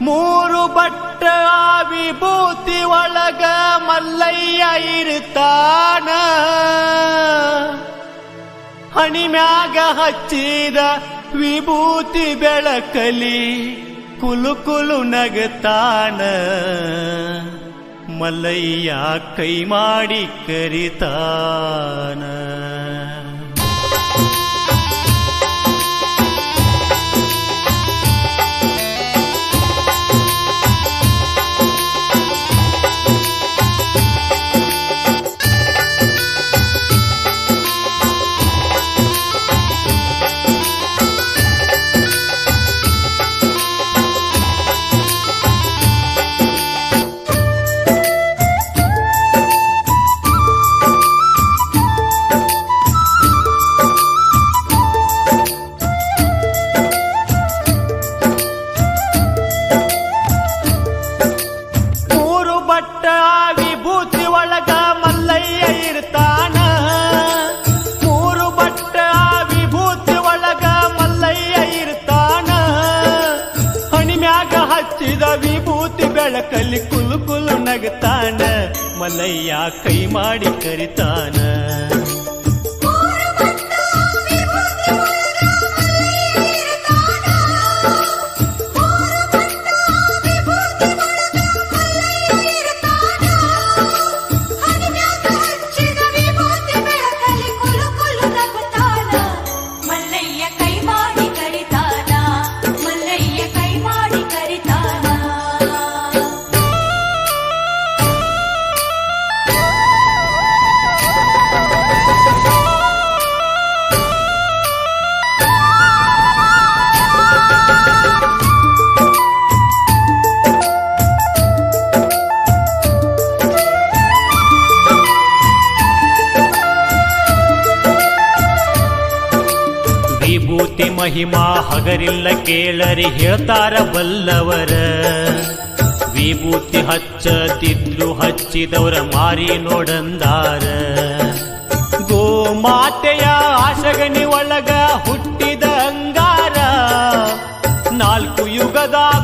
ಮೂರು ಬಟ್ಟ ವಿಭೂತಿ ಒಳಗ ಮಲ್ಲಯ್ಯ ಇರ್ತಾನ ಹಣಿಮ್ಯಾಗ ಹಚ್ಚಿದ ವಿಭೂತಿ ಬೆಳಕಲಿ ಕುಲು ಕುಲು ನಗತಾನ. ಮಲ್ಲಯ್ಯ ಕೈ ಮಾಡಿ ಕರಿತಾನ ಕುಲು ನಗತಾನ ಮಲ್ಲಯ್ಯ ಕೈ ಮಾಡಿ ಕರಿತಾನ ವಿಭೂತಿ ಮಹಿಮಾ ಹಗರಿಲ್ಲ ಕೇಳರಿ ಹೇಳ್ತಾರ ಬಲ್ಲವರ ವಿಭೂತಿ ಹಚ್ಚದಿದ್ರು ಹಚ್ಚಿದವರ ಮಾರಿ ನೋಡಂದಾರ. ಗೋಮಾತೆಯ ಆಶಗನಿ ಒಳಗ ಹುಟ್ಟಿದ ಅಂಗಾರ. ನಾಲ್ಕು ಯುಗದಾಗು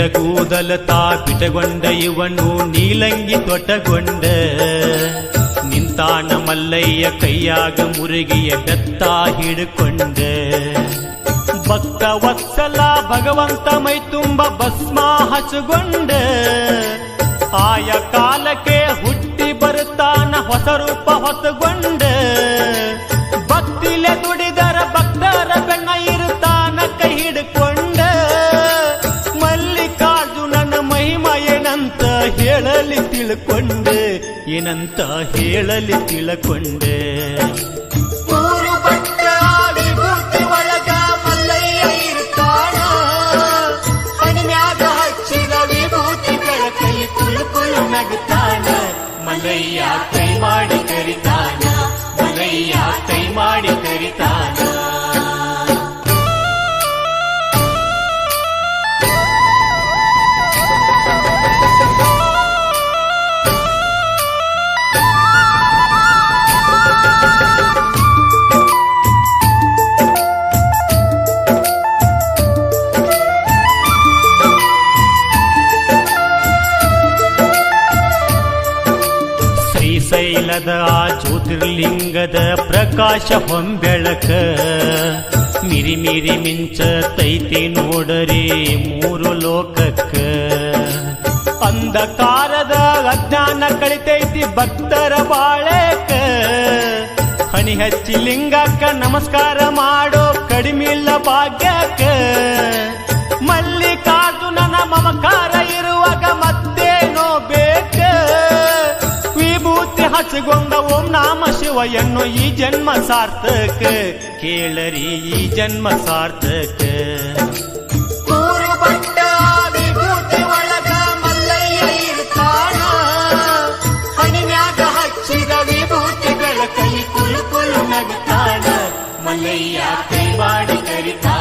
ಜಟಗೂದಲ ತಾಪಿಟಗೊಂಡ ಇವನು ನೀಲಂಗಿ ತೊಟಗೊಂಡ. ನಿಂತಾನ ಮಲ್ಲಯ್ಯ ಕೈಯಾಗ ಮುರುಗಿಯ ದತ್ತ ಹಿಡ್ಕೊಂಡ. ಭಕ್ತ ವತ್ಸಲ ಭಗವಂತ ಮೈ ತುಂಬ ಭಸ್ಮ ಹಸುಗೊಂಡ ಆಯ ಕಾಲಕ್ಕೆ ಹುಟ್ಟಿ ಬರುತ್ತಾನ ಹೊಸ ರೂಪ ಹೊಸಗೊಂಡ ತಿಳ್ಕೊಂಡೆ ಏನಂತ ಹೇಳಲಿ ತಿಳ್ಕೊಂಡೆ ಮೂರು ಬಟ್ಟ ವಿಭೂತಿ ಒಳಗ ಮಲ್ಲಯ್ಯ ಇರ್ತಾನ ಇಲ್ಲದ ಆ ಜ್ಯೋತಿರ್ಲಿಂಗದ ಪ್ರಕಾಶ ಹೊಂಬೆಳಕ ಮಿರಿ ಮಿರಿ ಮಿಂಚ ತೈತಿ ನೋಡರಿ ಮೂರು ಲೋಕಕ್ಕ. ಅಂಧಕಾರದ ಅಜ್ಞಾನ ಕಳಿತೈತಿ ಭಕ್ತರ ಬಾಳೆಕ. ಹನಿ ಹಚ್ಚಿ ಲಿಂಗಕ್ಕ ನಮಸ್ಕಾರ ಮಾಡೋ ಕಡಿಮಿಲ್ಲ ಭಾಗ್ಯಕ್ಕ. ಮಲ್ಲಿಕಾರ್ಜುನನ ಮಮಕಾರ ಸಿಗೊಂಡ ಓಂ ನಾಮ ಶಿವಯನ್ನು ಈ ಜನ್ಮ ಸಾರ್ಥಕ ಕೇಳರಿ ಈ ಜನ್ಮ ಸಾರ್ಥಕ ಮಲ್ಲಯ್ಯ ಕೈವಾಡಿ ಕರಿತಾ